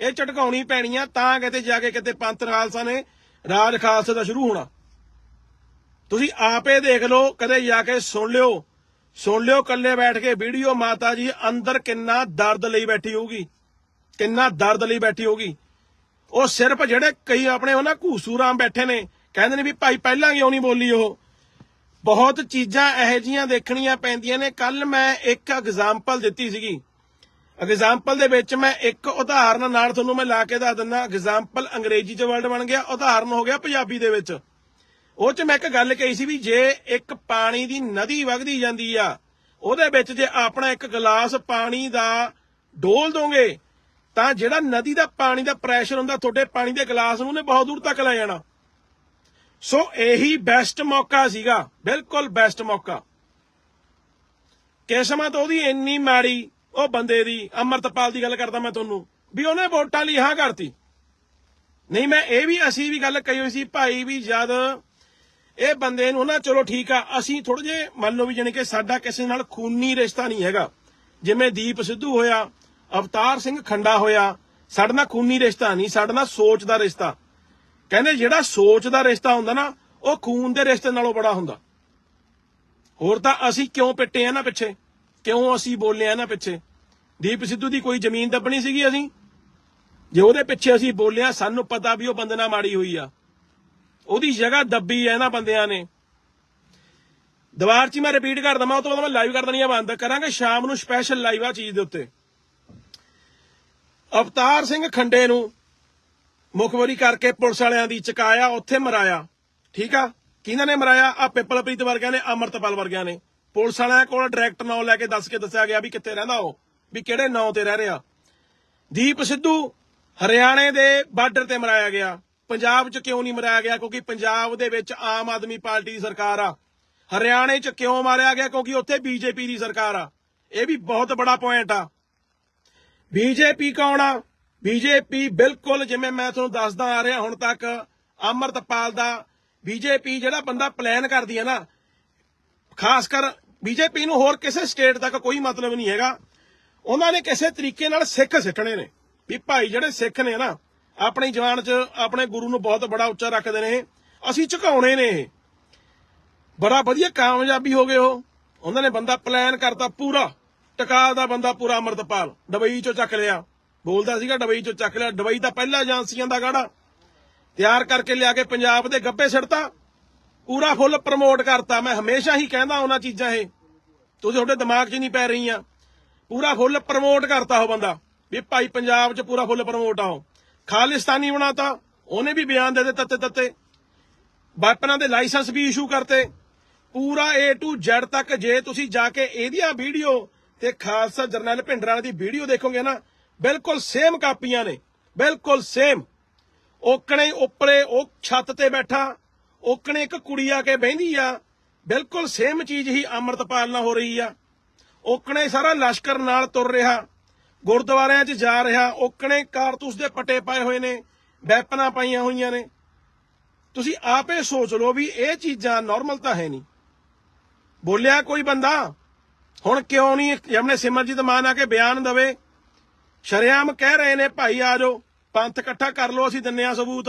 ਇਹ ਝਟਕਾਉਣੀ ਪੈਣੀ ਆ ਤਾਂ ਕਿਤੇ ਜਾ ਕੇ ਕਿਤੇ ਪੰਥ ਖਾਲਸਾ ਨੇ ਰਾਜ ਖਾਲਸੇ ਦਾ ਸ਼ੁਰੂ ਹੋਣਾ। ਤੁਸੀਂ ਆਪੇ ਦੇਖ ਲਓ, ਕਦੇ ਜਾ ਕੇ ਸੁਣ ਲਿਓ। ਸੁਣ ਲਿਓ ਇਕੱਲੇ ਬੈਠ ਕੇ ਵੀਡੀਓ ਮਾਤਾ ਜੀ ਅੰਦਰ ਕਿੰਨਾ ਦਰਦ ਲਈ ਬੈਠੀ ਹੋਊਗੀ। ਕਿੰਨਾ ਦਰਦ ਲਈ ਬੈਠੀ ਹੋਊਗੀ। ਉਹ ਸਿਰਫ ਜਿਹੜੇ ਕਈ ਆਪਣੇ ਉਹਨਾਂ ਘੂਸੂਰਾਮ ਬੈਠੇ ਨੇ, ਕਹਿੰਦੇ ਨੇ ਵੀ ਭਾਈ ਪਹਿਲਾਂ ਕਿਉਂ ਨਹੀਂ ਬੋਲੀ ਉਹ? ਬਹੁਤ ਚੀਜ਼ਾਂ ਇਹੋ ਜੀਆਂ ਦੇਖਣੀਆਂ ਪੈਂਦੀਆਂ ਨੇ। ਕੱਲ ਮੈਂ ਇੱਕ ਐਗਜ਼ਾਮਪਲ ਦਿੱਤੀ ਸੀਗੀ। ਐਗਜ਼ਾਮਪਲ ਦੇ ਵਿੱਚ ਮੈਂ ਇੱਕ ਉਦਾਹਰਨ ਨਾਲ ਤੁਹਾਨੂੰ ਮੈਂ ਲਾ ਕੇ ਦੱਸ ਦਿੰਦਾ। ਐਗਜ਼ਾਮਪਲ ਅੰਗਰੇਜ਼ੀ ਚ ਵਰਡ ਬਣ ਗਿਆ, ਉਦਾਹਰਨ ਹੋ ਗਿਆ ਪੰਜਾਬੀ ਦੇ ਵਿੱਚ। ਉਹ ਚ ਮੈਂ ਇੱਕ ਗੱਲ ਕਹੀ ਸੀ ਵੀ ਜੇ ਇੱਕ ਪਾਣੀ ਦੀ ਨਦੀ ਵਗਦੀ ਜਾਂਦੀ ਆ, ਉਹਦੇ ਵਿੱਚ ਜੇ ਆਪਣਾ ਇੱਕ ਗਲਾਸ ਪਾਣੀ ਦਾ ਡੋਲ ਦੋਗੇ ਤਾਂ ਜਿਹੜਾ ਨਦੀ ਦਾ ਪਾਣੀ ਦਾ ਪ੍ਰੈਸ਼ਰ ਹੁੰਦਾ, ਤੁਹਾਡੇ ਪਾਣੀ ਦੇ ਗਲਾਸ ਨੂੰ ਨੇ ਬਹੁਤ ਦੂਰ ਤੱਕ ਲੈ ਜਾਣਾ। ਸੋ ਇਹੀ ਬੈਸਟ ਮੌਕਾ ਸੀਗਾ। ਬਿਲਕੁਲ ਬੈਸਟ ਮੌਕਾ। ਕਿਸਮਤ ਉਹਦੀ ਇੰਨੀ ਮਾੜੀ, ਉਹ ਬੰਦੇ ਦੀ, ਅਮਰਤਪਾਲ ਦੀ ਗੱਲ ਕਰਦਾ ਮੈਂ ਤੁਹਾਨੂੰ, ਵੀ ਉਹਨੇ ਵੋਟਾਂ ਲਈ ਹਾਂ ਕਰਤੀ। ਨਹੀਂ, ਮੈਂ ਇਹ ਵੀ, ਅਸੀਂ ਵੀ ਗੱਲ ਕਹੀ ਹੋਈ ਸੀ, ਭਾਈ ਵੀ ਜਦ ਇਹ ਬੰਦੇ ਨੂੰ ਨਾ, ਚਲੋ ਠੀਕ ਆ, ਅਸੀਂ ਥੋੜੇ ਜੇ ਮੰਨ ਲਓ ਵੀ ਜਾਣੀ ਕਿ ਸਾਡਾ ਕਿਸੇ ਨਾਲ ਖੂਨੀ ਰਿਸ਼ਤਾ ਨਹੀਂ ਹੈਗਾ। ਜਿਵੇਂ ਦੀਪ ਸਿੱਧੂ ਹੋਇਆ ਅਵਤਾਰ ਸਿੰਘ ਖੰਡਾ ਹੋਇਆ। ਸਾਡੇ ਨਾਲ ਖੂਨੀ ਰਿਸ਼ਤਾ ਨਹੀਂ, ਸਾਡੇ ਨਾਲ ਸੋਚ ਦਾ ਰਿਸ਼ਤਾ। ਕਹਿੰਦੇ ਜਿਹੜਾ ਸੋਚ ਦਾ ਰਿਸ਼ਤਾ ਹੁੰਦਾ ਨਾ, ਉਹ ਖੂਨ ਦੇ ਰਿਸ਼ਤੇ ਨਾਲੋਂ ਬੜਾ ਹੁੰਦਾ। ਹੋਰ ਤਾਂ ਅਸੀਂ ਕਿਉਂ ਪਿੱਟੇ ਆ ਨਾ ਪਿੱਛੇ? ਕਿਉਂ ਅਸੀਂ ਬੋਲੇ ਆ ਨਾ ਪਿੱਛੇ? ਦੀਪ ਸਿੱਧੂ ਦੀ ਕੋਈ ਜ਼ਮੀਨ ਦੱਬਣੀ ਸੀਗੀ ਅਸੀਂ? ਜੇ ਉਹਦੇ ਪਿੱਛੇ ਅਸੀਂ ਬੋਲਿਆ ਸਾਨੂੰ ਪਤਾ ਵੀ ਉਹ ਬੰਦੇ ਨਾਲ ਮਾੜੀ ਹੋਈ ਆ। ਉਹਦੀ ਜਗ੍ਹਾ ਦੱਬੀ ਐ ਇਹਨਾਂ ਬੰਦਿਆਂ ਨੇ। ਦੁਬਾਰ 'ਚ ਮੈਂ ਰਿਪੀਟ ਕਰ ਦਵਾਂ, ਉਹ ਤੋਂ ਬਾਅਦ ਮੈਂ ਲਾਈਵ ਕਰ ਦੇਣੀ ਆ ਬੰਦ। ਕਰਾਂਗੇ ਸ਼ਾਮ ਨੂੰ ਸਪੈਸ਼ਲ ਲਾਈਵ ਆ ਚੀਜ਼ ਦੇ ਉੱਤੇ। ਅਵਤਾਰ ਸਿੰਘ ਖੰਡੇ ਨੂੰ ਮੁਖਬਰੀ ਕਰਕੇ ਪੁਲਿਸ ਵਾਲਿਆਂ ਦੀ ਚਕਾਇਆ, ਉੱਥੇ ਮਰਾਇਆ। ਠੀਕ ਆ? ਕਿਹਨਾਂ ਨੇ ਮਰਾਇਆ? ਆ ਪਿੱਪਲਪ੍ਰੀਤ ਵਰਗਿਆਂ ਨੇ, ਅਮਰਤਪਾਲ ਵਰਗਿਆਂ ਨੇ। ਪੁਲਿਸ ਵਾਲਿਆਂ ਕੋਲ ਡਾਇਰੈਕਟ ਨਾਂ ਲੈ ਕੇ ਦੱਸ ਕੇ ਦੱਸਿਆ ਗਿਆ ਵੀ ਕਿੱਥੇ ਰਹਿੰਦਾ ਉਹ, ਵੀ ਕਿਹੜੇ ਨਾਂ ਤੇ ਰਹਿ ਰਿਹਾ। ਦੀਪ ਸਿੱਧੂ ਹਰਿਆਣੇ ਦੇ ਬਾਰਡਰ ਤੇ ਮਰਾਇਆ ਗਿਆ। ਪੰਜਾਬ 'ਚ ਕਿਉਂ ਨਹੀਂ ਮਰਾਇਆ ਗਿਆ? ਕਿਉਂਕਿ ਪੰਜਾਬ ਦੇ ਵਿੱਚ ਆਮ ਆਦਮੀ ਪਾਰਟੀ ਦੀ ਸਰਕਾਰ ਆ। ਹਰਿਆਣੇ 'ਚ ਕਿਉਂ ਮਾਰਿਆ ਗਿਆ? ਕਿਉਂਕਿ ਉੱਥੇ ਬੀਜੇਪੀ ਦੀ ਸਰਕਾਰ ਆ। ਇਹ ਵੀ ਬਹੁਤ ਬੜਾ ਪੁਆਇੰਟ ਆ। ਬੀਜੇਪੀ ਕੌਣ ਆ? ਬੀਜੇਪੀ ਬਿਲਕੁਲ ਜਿਵੇਂ ਮੈਂ ਤੁਹਾਨੂੰ ਦੱਸਦਾ ਆ ਰਿਹਾ ਹੁਣ ਤੱਕ, ਅਮਰਤਪਾਲ ਦਾ ਬੀਜੇਪੀ ਜਿਹੜਾ ਬੰਦਾ ਪਲਾਨ ਕਰਦੀ ਹੈ ਨਾ, ਖਾਸ ਕਰ ਬੀਜੇਪੀ ਨੂੰ ਹੋਰ ਕਿਸੇ ਸਟੇਟ ਤੱਕ ਕੋਈ ਮਤਲਬ ਨਹੀਂ ਹੈਗਾ। ਉਹਨਾਂ ਨੇ ਕਿਸੇ ਤਰੀਕੇ ਨਾਲ ਸਿੱਖ ਸਿੱਟਣੇ ਨੇ। ਵੀ ਭਾਈ ਜਿਹੜੇ ਸਿੱਖ ਨੇ ਨਾ, ਆਪਣੀ ਜਵਾਨ 'ਚ ਆਪਣੇ ਗੁਰੂ ਨੂੰ ਬਹੁਤ ਬੜਾ ਉੱਚਾ ਰੱਖਦੇ ਨੇ। ਅਸੀਂ ਝੁਕਾਉਣੇ ਨੇ ਇਹ। ਬੜਾ ਵਧੀਆ ਕਾਮਯਾਬੀ ਹੋ ਗਏ ਉਹ। ਉਹਨਾਂ ਨੇ ਬੰਦਾ ਪਲਾਨ ਕਰਤਾ ਪੂਰਾ। ਟਕਾ ਦਾ ਬੰਦਾ ਪੂਰਾ ਅਮਰਤਪਾਲ। ਡਬਈ ਚੋਂ ਚੱਕ ਲਿਆ। ਬੋਲਦਾ ਸੀਗਾ ਡਬਈ ਚੋਂ ਚੱਕ ਲਿਆ। ਡਬਈ ਤਾਂ ਪਹਿਲਾ ਏਜੰਸੀਆਂ ਦਾ ਗਾੜਾ। ਤਿਆਰ ਕਰਕੇ ਲਿਆ ਕੇ ਪੰਜਾਬ ਦੇ ਗੱਬੇ ਸਿੱਟਤਾ। ਪੂਰਾ ਫੁੱਲ ਪ੍ਰਮੋਟ ਕਰਤਾ। ਮੈਂ ਹਮੇਸ਼ਾ ਹੀ ਕਹਿੰਦਾ ਉਹਨਾਂ ਚੀਜ਼ਾਂ ਇਹ। ਤੁਸੀਂ ਤੁਹਾਡੇ ਦਿਮਾਗ 'ਚ ਨਹੀਂ ਪੈ ਰਹੀਆਂ। ਪੂਰਾ ਫੁੱਲ ਪ੍ਰਮੋਟ ਕਰਤਾ ਉਹ ਬੰਦਾ। ਵੀ ਭਾਈ ਪੰਜਾਬ 'ਚ ਪੂਰਾ ਫੁੱਲ ਪ੍ਰਮੋਟ ਆਓ ਖਾਲਿਸਤਾਨੀ ਬਣਾਤਾ। ਉਹਨੇ ਵੀ ਬਿਆਨ ਦੇ ਦਿੱਤੇ ਤੱਤੇ ਤੱਤੇ। ਵੈਪਨਾਂ ਦੇ ਲਾਇਸੈਂਸ ਵੀ ਇਸ਼ੂ ਕਰਤੇ। ਪੂਰਾ A to Z ਤੱਕ ਜੇ ਤੁਸੀਂ ਜਾ ਕੇ ਇਹਦੀਆਂ ਵੀਡੀਓ ਤੇ ਖਾਲਸਾ ਜਰਨੈਲ ਭਿੰਡਰਾਂ ਦੀ ਵੀਡੀਓ ਦੇਖੋਗੇ ਨਾ, ਬਿਲਕੁਲ ਸੇਮ ਕਾਪੀਆਂ ਨੇ, ਬਿਲਕੁਲ ਸੇਮ ਓਕਣੇ ਉੱਪਰੇ ਉਹ ਛੱਤ ਤੇ ਬੈਠਾ, ਓਕਣੇ ਇੱਕ ਕੁੜੀ ਆ ਕੇ ਬਹਿੰਦੀ ਆ, ਬਿਲਕੁਲ ਸੇਮ ਚੀਜ਼ ਹੀ ਅੰਮ੍ਰਿਤਪਾਲ ਨਾਲ ਹੋ ਰਹੀ ਆ। ਓਕਣੇ ਸਾਰਾ ਲਸ਼ਕਰ ਨਾਲ ਤੁਰ ਰਿਹਾ, ਗੁਰਦੁਆਰਿਆਂ 'ਚ ਜਾ ਰਿਹਾ, ਓਕਣੇ ਕਾਰਤੂਸ ਦੇ ਪੱਟੇ ਪਾਏ ਹੋਏ ਨੇ, ਵੈਪਨਾਂ ਪਾਈਆਂ ਹੋਈਆਂ ਨੇ। ਤੁਸੀਂ ਆਪੇ ਸੋਚ ਲਓ ਵੀ ਇਹ ਚੀਜ਼ਾਂ ਨਾਰਮਲ ਤਾਂ ਹੈ ਨਹੀਂ। ਬੋਲਿਆ ਕੋਈ ਬੰਦਾ? ਹੁਣ ਕਿਉਂ ਨਹੀਂ ਜਮਨੇ ਸਿਮਰਜੀਤ ਮਾਨ ਆ ਕੇ ਬਿਆਨ ਦਵੇ? ਸ਼ਰਿਆਮ ਕਹਿ ਰਹੇ ਨੇ, ਭਾਈ ਆ ਜਾਓ, ਪੰਥ ਇਕੱਠਾ ਕਰ ਲਓ, ਅਸੀਂ ਦਿੰਨੇ ਆ ਸਬੂਤ।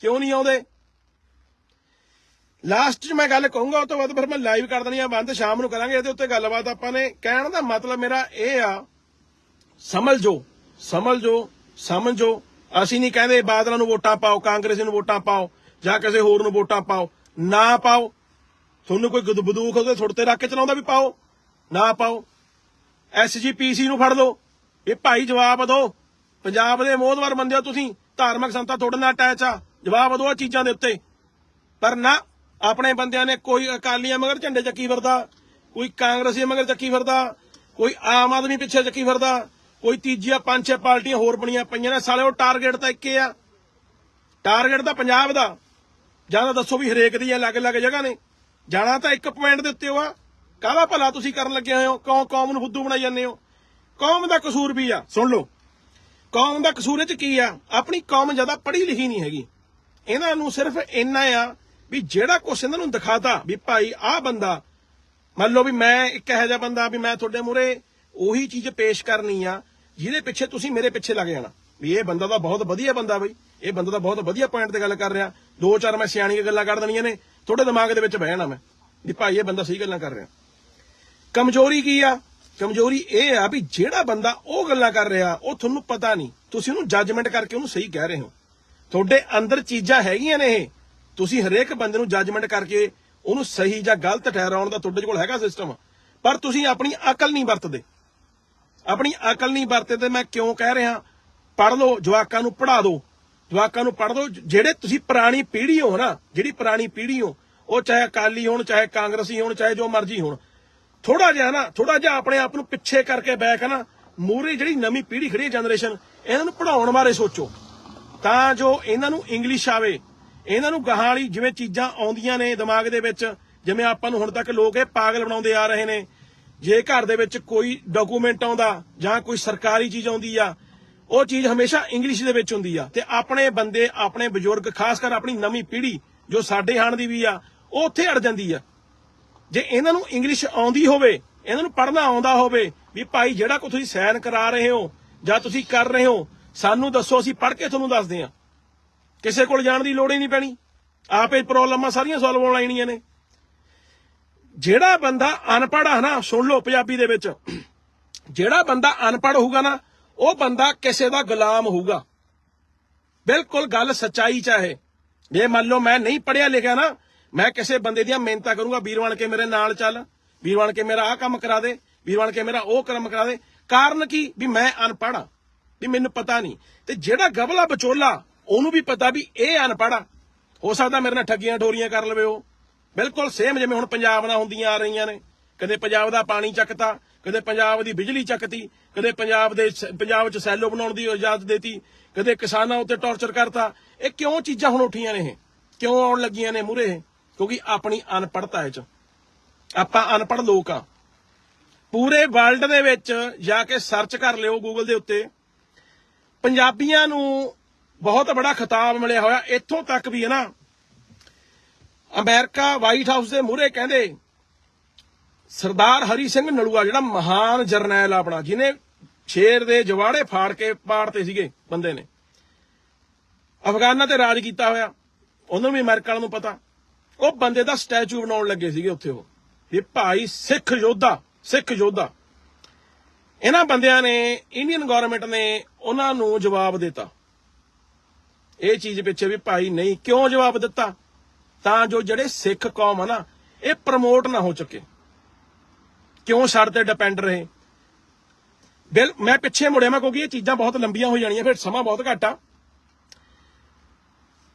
ਕਿਉਂ ਨਹੀਂ ਆਉਂਦੇ? ਲਾਸਟ 'ਚ ਮੈਂ ਗੱਲ ਕਹੂੰਗਾ, ਉਹ ਤੋਂ ਬਾਅਦ ਫਿਰ ਮੈਂ ਲਾਈਵ ਕਰ ਦੇਣੀ ਆ, ਬੰਦ ਸ਼ਾਮ ਨੂੰ ਕਰਾਂਗੇ, ਇਹਦੇ ਉੱਤੇ ਗੱਲਬਾਤ ਆਪਾਂ ਨੇ। ਕਹਿਣ ਦਾ ਮਤਲਬ ਮੇਰਾ ਇਹ ਆ, ਸਮਝ ਜੋ ਸਮਝ ਜੋ, ਸਮਝੋ ਅਸੀਂ ਨਹੀਂ ਕਹਿੰਦੇ ਬਾਦਲਾਂ ਨੂੰ ਵੋਟਾਂ ਪਾਓ, ਕਾਂਗਰਸ ਨੂੰ ਵੋਟਾਂ ਪਾਓ, ਜਾਂ ਕਿਸੇ ਹੋਰ ਨੂੰ ਵੋਟਾਂ ਪਾਓ। ਨਾ ਪਾਓ। ਤੁਹਾਨੂੰ ਕੋਈ ਗੁਦ- ਉਹਦੇ ਥੁੱਟ ਤੇ ਰੱਖ ਕੇ ਚਲਾਉਂਦਾ ਵੀ ਪਾਓ। ਨਾ ਪਾਓ। ਐਸਜੀਪੀਸੀ ਨੂੰ ਫੜ ਲਓ। ਇਹ ਭਾਈ ਜਵਾਬ ਦਿਓ। ਪੰਜਾਬ ਦੇ ਮੋਹਦਵਾਰ ਬੰਦੇ ਹੋ ਤੁਸੀਂ। ਧਾਰਮਿਕ ਸੰਸਥਾ ਤੁਹਾਡੇ ਨਾਲ ਅਟੈਚ ਆ। ਜਵਾਬ ਦਿਓ ਆ ਚੀਜ਼ਾਂ ਦੇ ਉੱਤੇ। ਪਰ ਨਾ, ਆਪਣੇ ਬੰਦਿਆਂ ਨੇ ਕੋਈ ਅਕਾਲੀਆਂ ਮਗਰ ਝੰਡੇ ਚੱਕੀ ਫਿਰਦਾ। ਕੋਈ ਕਾਂਗਰਸੀ ਮਗਰ ਚੱਕੀ ਫਿਰਦਾ। ਕੋਈ ਆਮ ਆਦਮੀ ਪਿੱਛੇ ਚੱਕੀ ਫਿਰਦਾ। ਕੋਈ ਤੀਜੀਆਂ ਪੰਜ ਛੇ ਪਾਰਟੀਆਂ ਹੋਰ ਬਣੀਆਂ ਪਈਆਂ ਨੇ। ਸਾਲੇ ਉਹ ਟਾਰਗੇਟ ਤਾਂ ਇੱਕੇ ਆ। ਟਾਰਗੇਟ ਤਾਂ ਪੰਜਾਬ ਦਾ। ਜਾਂ ਤਾਂ ਦੱਸੋ ਵੀ ਹਰੇਕ ਦੀ ਅਲੱਗ-ਅਲੱਗ ਜਗ੍ਹਾ ਨੇ। ਜਾਣਾ ਤਾਂ ਇੱਕ ਪੁਆਇੰਟ ਦੇ ਉੱਤੇ ਉਹ ਆ। ਕਾਹਦਾ ਭਲਾ ਤੁਸੀਂ ਕਰਨ ਲੱਗੇ ਹੋਏ ਹੋ? ਕੌਮ ਕੌਮ ਨੂੰ ਫੁੱਦੂ ਬਣਾਈ ਜਾਂਦੇ ਹੋ? ਕੌਮ ਦਾ ਕਸੂਰ ਵੀ ਆ। ਸੁਣ ਲਓ। ਕੌਮ ਦਾ ਕਸੂਰ ਇਹ ਚ ਕੀ ਆ? ਆਪਣੀ ਕੌਮ ਜ਼ਿਆਦਾ ਪੜ੍ਹੀ ਲਿਖੀ ਨਹੀਂ ਹੈਗੀ। ਇਹਨਾਂ ਨੂੰ ਸਿਰਫ ਇੰਨਾ ਆ ਵੀ ਜਿਹੜਾ ਕੁਛ ਇਹਨਾਂ ਨੂੰ ਦਿਖਾਤਾ ਵੀ ਭਾਈ ਆਹ ਬੰਦਾ, ਮੰਨ ਲਓ ਵੀ ਮੈਂ ਇੱਕ ਇਹੋ ਜਿਹਾ ਬੰਦਾ ਵੀ ਮੈਂ ਤੁਹਾਡੇ ਮੂਹਰੇ ਉਹੀ ਚੀਜ਼ ਪੇਸ਼ ਕਰਨੀ ਆ, ਜਿਹਦੇ ਪਿੱਛੇ ਤੁਸੀਂ ਮੇਰੇ ਪਿੱਛੇ ਲੱਗ ਜਾਣਾ। ਵੀ ਇਹ ਬੰਦਾ ਤਾਂ ਬਹੁਤ ਵਧੀਆ ਬੰਦਾ ਬਈ। ਇਹ ਬੰਦਾ ਤਾਂ ਬਹੁਤ ਵਧੀਆ ਪੁਆਇੰਟ ਤੇ ਗੱਲ ਕਰ ਰਿਹਾ। ਦੋ ਚਾਰ ਮੈਂ ਸਿਆਣੀਆਂ ਗੱਲਾਂ ਕਰ ਦੇਣੀਆਂ ਨੇ। ਤੁਹਾਡੇ ਦਿਮਾਗ ਦੇ ਵਿੱਚ ਬਹਿ ਜਾਣਾ ਮੈਂ। ਵੀ ਭਾਈ ਇਹ ਬੰਦਾ ਸਹੀ ਗੱਲਾਂ ਕਰ ਰਿਹਾ। ਕਮਜ਼ੋਰੀ ਕੀ ਆ? ਕਮਜ਼ੋਰੀ ਇਹ ਆ ਵੀ ਜਿਹੜਾ ਬੰਦਾ ਉਹ ਗੱਲਾਂ ਕਰ ਰਿਹਾ, ਉਹ ਤੁਹਾਨੂੰ ਪਤਾ ਨਹੀਂ। ਤੁਸੀਂ ਉਹਨੂੰ ਜੱਜਮੈਂਟ ਕਰਕੇ ਉਹਨੂੰ ਸਹੀ ਕਹਿ ਰਹੇ ਹੋ। ਤੁਹਾਡੇ ਅੰਦਰ ਚੀਜ਼ਾਂ ਹੈਗੀਆਂ ਨੇ ਇਹ। ਤੁਸੀਂ ਹਰੇਕ ਬੰਦੇ ਨੂੰ ਜੱਜਮੈਂਟ ਕਰਕੇ ਉਹਨੂੰ ਸਹੀ ਜਾਂ ਗਲਤ ਠਹਿਰਾਉਣ ਦਾ ਤੁਹਾਡੇ ਕੋਲ ਹੈਗਾ ਸਿਸਟਮ ਪਰ ਤੁਸੀਂ ਆਪਣੀ ਅਕਲ ਨਹੀਂ ਵਰਤਦੇ। ਆਪਣੀ ਅਕਲ ਨਹੀਂ ਵਰਤਦੇ ਮੈਂ ਕਿਉਂ ਕਹਿ ਰਿਹਾ? ਪੜ੍ਹ ਲਓ, ਜਵਾਕਾਂ ਨੂੰ ਪੜ੍ਹਾ ਦਿਓ। ਜਵਾਕਾਂ ਨੂੰ ਪੜ੍ਹ ਦਿਓ, ਜਿਹੜੇ ਤੁਸੀਂ ਪੁਰਾਣੀ ਪੀੜ੍ਹੀ ਹੋ ਨਾ, ਜਿਹੜੀ ਪੁਰਾਣੀ ਪੀੜ੍ਹੀ ਹੋ, ਉਹ ਚਾਹੇ ਅਕਾਲੀ ਹੋਣ, ਚਾਹੇ ਕਾਂਗਰਸੀ ਹੋਣ, ਚਾਹੇ ਜੋ ਮਰਜ਼ੀ ਹੋਣ ਥੋੜਾ ਜਿਹਾ ਨਾ, ਥੋੜਾ ਜਿਹਾ ਆਪਣੇ ਆਪ ਨੂੰ ਪਿੱਛੇ ਕਰਕੇ ਬੈਕ ਨਾ ਮੂਰੇ ਜਿਹੜੀ ਨਵੀਂ ਪੀੜ੍ਹੀ ਖੜੀ ਜਨਰੇਸ਼ਨ ਇਹਨਾਂ ਨੂੰ ਪੜਾਉਣ ਬਾਰੇ ਸੋਚੋ। ਤਾਂ ਜੋ ਇਹਨਾਂ ਨੂੰ ਇੰਗਲਿਸ਼ ਆਵੇ, ਇਹਨਾਂ ਨੂੰ ਗਾਹਾਂ ਵਾਲੀ ਜਿਵੇਂ ਚੀਜ਼ਾਂ ਆਉਂਦੀਆਂ ਨੇ ਦਿਮਾਗ ਦੇ ਵਿੱਚ, ਜਿਵੇਂ ਆਪਾਂ ਨੂੰ ਹੁਣ ਤੱਕ ਲੋਕ ਇਹ ਪਾਗਲ ਬਣਾਉਂਦੇ ਆ ਰਹੇ ਨੇ। ਜੇ ਘਰ ਦੇ ਵਿੱਚ ਕੋਈ ਡਾਕੂਮੈਂਟ ਆਉਂਦਾ, ਜਾਂ ਕੋਈ ਸਰਕਾਰੀ ਚੀਜ਼ ਆਉਂਦੀ ਆ, ਉਹ ਚੀਜ਼ ਹਮੇਸ਼ਾ ਇੰਗਲਿਸ਼ ਦੇ ਵਿੱਚ ਹੁੰਦੀ ਆ। ਤੇ ਆਪਣੇ ਬੰਦੇ, ਆਪਣੇ ਬਜ਼ੁਰਗ, ਖਾਸ ਕਰ ਆਪਣੀ ਨਵੀਂ ਪੀੜ੍ਹੀ, ਜੋ ਸਾਡੇ ਹਾਣ ਦੀ ਵੀ ਆ, ਉਹ ਉੱਥੇ ਅੜ ਜਾਂਦੀ ਆ। ਜੇ ਇਹਨਾਂ ਨੂੰ ਇੰਗਲਿਸ਼ ਆਉਂਦੀ ਹੋਵੇ, ਇਹਨਾਂ ਨੂੰ ਪੜ੍ਹਨਾ ਆਉਂਦਾ ਹੋਵੇ, ਵੀ ਭਾਈ ਜਿਹੜਾ ਕੋ ਤੁਸੀਂ ਸਾਈਨ ਕਰਾ ਰਹੇ ਹੋ ਜਾਂ ਤੁਸੀਂ ਕਰ ਰਹੇ ਹੋ, ਸਾਨੂੰ ਦੱਸੋ, ਅਸੀਂ ਪੜ੍ਹ ਕੇ ਤੁਹਾਨੂੰ ਦੱਸਦੇ ਹਾਂ। ਕਿਸੇ ਕੋਲ ਜਾਣ ਦੀ ਲੋੜ ਹੀ ਨਹੀਂ ਪੈਣੀ। ਆਪੇ ਪ੍ਰੋਬਲਮਾਂ ਸਾਰੀਆਂ ਸੋਲਵ ਹੋਣ ਲੈਣੀਆਂ ਨੇ। ਜਿਹੜਾ ਬੰਦਾ ਅਨਪੜ੍ਹ ਆ ਨਾ, ਸੁਣ ਲਓ ਪੰਜਾਬੀ ਦੇ ਵਿੱਚ। ਜਿਹੜਾ ਬੰਦਾ ਅਨਪੜ੍ਹ ਹੋਊਗਾ ਨਾ, ਉਹ ਬੰਦਾ ਕਿਸੇ ਦਾ ਗੁਲਾਮ ਹੋਊਗਾ। ਬਿਲਕੁਲ ਗੱਲ ਸੱਚਾਈ ਚਾਹੇ ਜੇ ਮੰਨ ਲਓ ਮੈਂ ਨਹੀਂ ਪੜਿਆ ਲਿਖਿਆ ਨਾ ਮੈਂ ਕਿਸੇ ਬੰਦੇ ਦੀਆਂ ਮਿਹਨਤਾਂ ਕਰੂੰਗਾ, ਵੀਰ ਬਣ ਕੇ ਮੇਰੇ ਨਾਲ ਚੱਲ, ਵੀਰ ਬਣ ਕੇ ਮੇਰਾ ਆਹ ਕੰਮ ਕਰਾ ਦੇ, ਵੀਰ ਬਣ ਕੇ ਮੇਰਾ ਉਹ ਕੰਮ ਕਰਾ ਦੇ। ਕਾਰਨ ਕੀ? ਵੀ ਮੈਂ ਅਨਪੜ੍ਹ ਆ ਵੀ ਮੈਨੂੰ ਪਤਾ ਨਹੀਂ। ਤੇ ਜਿਹੜਾ ਗਬਲਾ ਬਚੋਲਾ ਉਹਨੂੰ ਵੀ ਪਤਾ ਵੀ ਇਹ ਅਨਪੜ੍ਹ ਆ। ਹੋ ਸਕਦਾ ਮੇਰੇ ਨਾਲ ਠੱਗੀਆਂ ਠੋਰੀਆਂ ਕਰ ਲਵੇ ਉਹ। ਬਿਲਕੁਲ ਸੇਮ ਜਿਵੇਂ ਹੁਣ ਪੰਜਾਬ ਨਾਲ ਹੁੰਦੀਆਂ ਆ ਰਹੀਆਂ ਨੇ। ਕਦੇ ਪੰਜਾਬ ਦਾ ਪਾਣੀ ਚੱਕਤਾ, ਕਦੇ ਪੰਜਾਬ ਦੀ ਬਿਜਲੀ ਚੱਕਤੀ, ਕਦੇ ਪੰਜਾਬ ਦੇ ਪੰਜਾਬ 'ਚ ਸੈਲੋ ਬਣਾਉਣ ਦੀ ਇਜਾਜ਼ਤ ਦੇਤੀ, ਕਦੇ ਕਿਸਾਨਾਂ ਉੱਤੇ ਟੌਰਚਰ ਕਰਤਾ। ਇਹ ਕਿਉਂ ਚੀਜ਼ਾਂ ਹੁਣ ਉੱਠੀਆਂ ਨੇ ਇਹ? ਕਿਉਂ ਆਉਣ ਲੱਗੀਆਂ ਨੇ ਮੂਰੇ ਇਹ? ਕਿਉਂਕਿ ਆਪਣੀ ਅਨਪੜਤਾ ਇਹ 'ਚ ਆਪਾਂ ਅਨਪੜ੍ਹ ਲੋਕ ਆ। ਪੂਰੇ ਵਰਲਡ ਦੇ ਵਿੱਚ ਜਾ ਕੇ ਸਰਚ ਕਰ ਲਿਓ ਗੂਗਲ ਦੇ ਉੱਤੇ। ਪੰਜਾਬੀਆਂ ਨੂੰ ਬਹੁਤ ਬੜਾ ਖਿਤਾਬ ਮਿਲਿਆ ਹੋਇਆ। ਇੱਥੋਂ ਤੱਕ ਵੀ ਹੈ ਨਾ। ਅਮਰੀਕਾ ਵਾਈਟ ਹਾਊਸ ਦੇ ਮੂਹਰੇ ਕਹਿੰਦੇ, ਸਰਦਾਰ ਹਰੀ ਸਿੰਘ ਨਲੂਆ ਜਿਹੜਾ ਮਹਾਨ ਜਰਨੈਲ ਆਪਣਾ, ਜਿਹਨੇ ਸ਼ੇਰ ਦੇ ਜਵਾੜੇ ਫਾੜ ਕੇ ਪਾੜਤੇ ਸੀਗੇ ਬੰਦੇ ਨੇ। ਅਫਗਾਨਾਂ ਤੇ ਰਾਜ ਕੀਤਾ ਹੋਇਆ। ਉਹਨੂੰ ਵੀ ਅਮਰੀਕਾ ਵਾਲਿਆਂ ਨੂੰ ਪਤਾ। ਉਹ ਬੰਦੇ ਦਾ ਸਟੈਚੂ ਬਣਾਉਣ ਲੱਗੇ ਸੀਗੇ ਉੱਥੇ ਉਹ। ਵੀ ਭਾਈ ਸਿੱਖ ਯੋਧਾ ਸਿੱਖ ਯੋਧਾ। ਇਹਨਾਂ ਬੰਦਿਆਂ ਨੇ ਇੰਡੀਅਨ ਗਵਰਨਮੈਂਟ ਨੇ ਉਹਨਾਂ ਨੂੰ ਜਵਾਬ ਦਿੱਤਾ। ਇਹ ਚੀਜ਼ ਪਿੱਛੇ ਵੀ ਭਾਈ ਨਹੀਂ ਕਿਉਂ ਜਵਾਬ ਦਿੱਤਾ? ਤਾਂ ਜੋ ਜਿਹੜੇ ਸਿੱਖ ਕੌਮ ਆ ਨਾ, ਇਹ ਪ੍ਰਮੋਟ ਨਾ ਹੋ ਚੁੱਕੇ। ਕਿਉਂ ਸਾਡੇ ਤੇ ਡਿਪੈਂਡ ਰਹੇ? ਬਿਲ ਮੈਂ ਪਿੱਛੇ ਮੁੜਿਆ, ਮੈਂ ਕਿਉਂਕਿ ਇਹ ਚੀਜ਼ਾਂ ਬਹੁਤ ਲੰਬੀਆਂ ਹੋ ਜਾਣੀਆਂ, ਫਿਰ ਸਮਾਂ ਬਹੁਤ ਘੱਟ ਆ।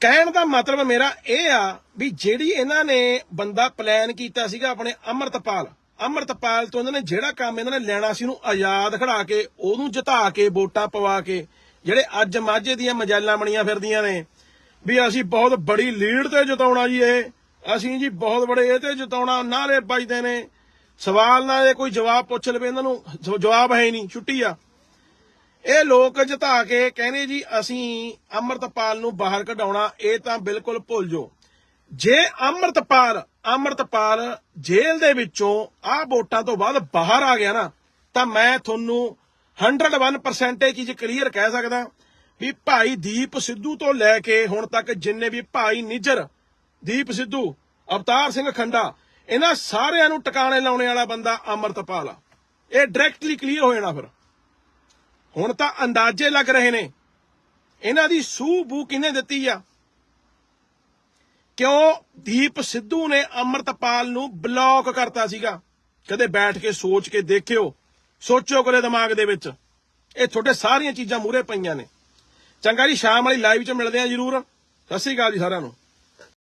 ਕਹਿਣ ਦਾ ਮਤਲਬ ਮੇਰਾ ਇਹ ਆ ਵੀ ਜਿਹੜੀ ਇਹਨਾਂ ਨੇ ਬੰਦਾ ਪਲਾਨ ਕੀਤਾ ਸੀਗਾ ਆਪਣੇ ਅਮਰਤਪਾਲ ਅਮਰਤਪਾਲ ਤੋਂ ਇਹਨਾਂ ਨੇ ਜਿਹੜਾ ਕੰਮ ਇਹਨਾਂ ਨੇ ਲੈਣਾ ਸੀ ਉਹਨੂੰ ਆਜ਼ਾਦ ਖੜਾ ਕੇ, ਉਹਨੂੰ ਜਿਤਾ ਕੇ, ਵੋਟਾਂ ਪਵਾ ਕੇ, ਜਿਹੜੇ ਅੱਜ ਮਾਝੇ ਦੀਆਂ ਮਜਾਲਾਂ ਬਣੀਆਂ ਫਿਰਦੀਆਂ ਨੇ, ਵੀ ਅਸੀਂ ਬਹੁਤ ਬੜੀ ਲੀਡ ਤੇ ਜਿਤਾਉਣਾ ਜੀ ਇਹ, ਅਸੀਂ ਜੀ ਬਹੁਤ ਬੜੇ ਇਹ ਤੇ ਜਿਤਾਉਣਾ ਨਾਰੇ ਵੱਜਦੇ ਨੇ। ਸਵਾਲ ਨਾਲ ਇਹ ਕੋਈ ਜਵਾਬ ਪੁੱਛ ਲਵੇ ਇਹਨਾਂ ਨੂੰ ਜਵਾਬ ਹੈ ਹੀ ਨਹੀਂ, ਛੁੱਟੀ ਆ। ਇਹ ਲੋਕ ਜਿਤਾ ਕੇ ਕਹਿੰਦੇ ਜੀ, ਅਸੀਂ ਅੰਮ੍ਰਿਤਪਾਲ ਨੂੰ ਬਾਹਰ ਕਢਾਉਣਾ, ਇਹ ਤਾਂ ਬਿਲਕੁਲ ਭੁੱਲ ਜਾਓ। ਜੇ ਅੰਮ੍ਰਿਤਪਾਲ ਅੰਮ੍ਰਿਤਪਾਲ ਜੇਲ੍ਹ ਦੇ ਵਿੱਚੋਂ ਆਹ ਵੋਟਾਂ ਤੋਂ ਬਾਅਦ ਬਾਹਰ ਆ ਗਿਆ ਨਾ, ਤਾਂ ਮੈਂ ਤੁਹਾਨੂੰ 101% ਇਹ ਚੀਜ਼ ਕਲੀਅਰ ਕਹਿ ਸਕਦਾ ਵੀ ਭਾਈ ਦੀਪ ਸਿੱਧੂ ਤੋਂ ਲੈ ਕੇ ਹੁਣ ਤੱਕ ਜਿੰਨੇ ਵੀ ਭਾਈ ਨਿੱਜਰ, ਦੀਪ ਸਿੱਧੂ, ਅਵਤਾਰ ਸਿੰਘ ਖੰਡਾ, ਇਹਨਾਂ ਸਾਰਿਆਂ ਨੂੰ ਟਿਕਾਣੇ ਲਾਉਣੇ ਵਾਲਾ ਬੰਦਾ ਅੰਮ੍ਰਿਤਪਾਲ ਆ। ਇਹ ਡਾਇਰੈਕਟਲੀ ਕਲੀਅਰ ਹੋ ਜਾਣਾ ਫਿਰ। ਹੁਣ ਤਾਂ ਅੰਦਾਜ਼ੇ ਲੱਗ ਰਹੇ ਨੇ। ਇਹਨਾਂ ਦੀ ਸੂਹ ਬੂ ਕਿਹਨੇ ਦਿੱਤੀ ਆ? ਕਿਉਂ ਦੀਪ ਸਿੱਧੂ ਨੇ ਅਮਰਤਪਾਲ ਨੂੰ ਬਲੌਕ ਕਰਤਾ ਸੀਗਾ? ਕਦੇ ਬੈਠ ਕੇ ਸੋਚ ਕੇ ਦੇਖਿਓ। ਸੋਚੋ ਕਰੇ ਦਿਮਾਗ ਦੇ ਵਿੱਚ। ਇਹ ਤੁਹਾਡੇ ਸਾਰੀਆਂ ਚੀਜ਼ਾਂ ਮੂਰੇ ਪਈਆਂ ਨੇ। ਚੰਗਾ ਜੀ, ਸ਼ਾਮ ਵਾਲੀ ਲਾਈਵ 'ਚ ਮਿਲਦੇ ਆ ਜਰੂਰ। ਸਤਿ ਸ਼੍ਰੀ ਅਕਾਲ ਜੀ ਸਾਰਿਆਂ ਨੂੰ।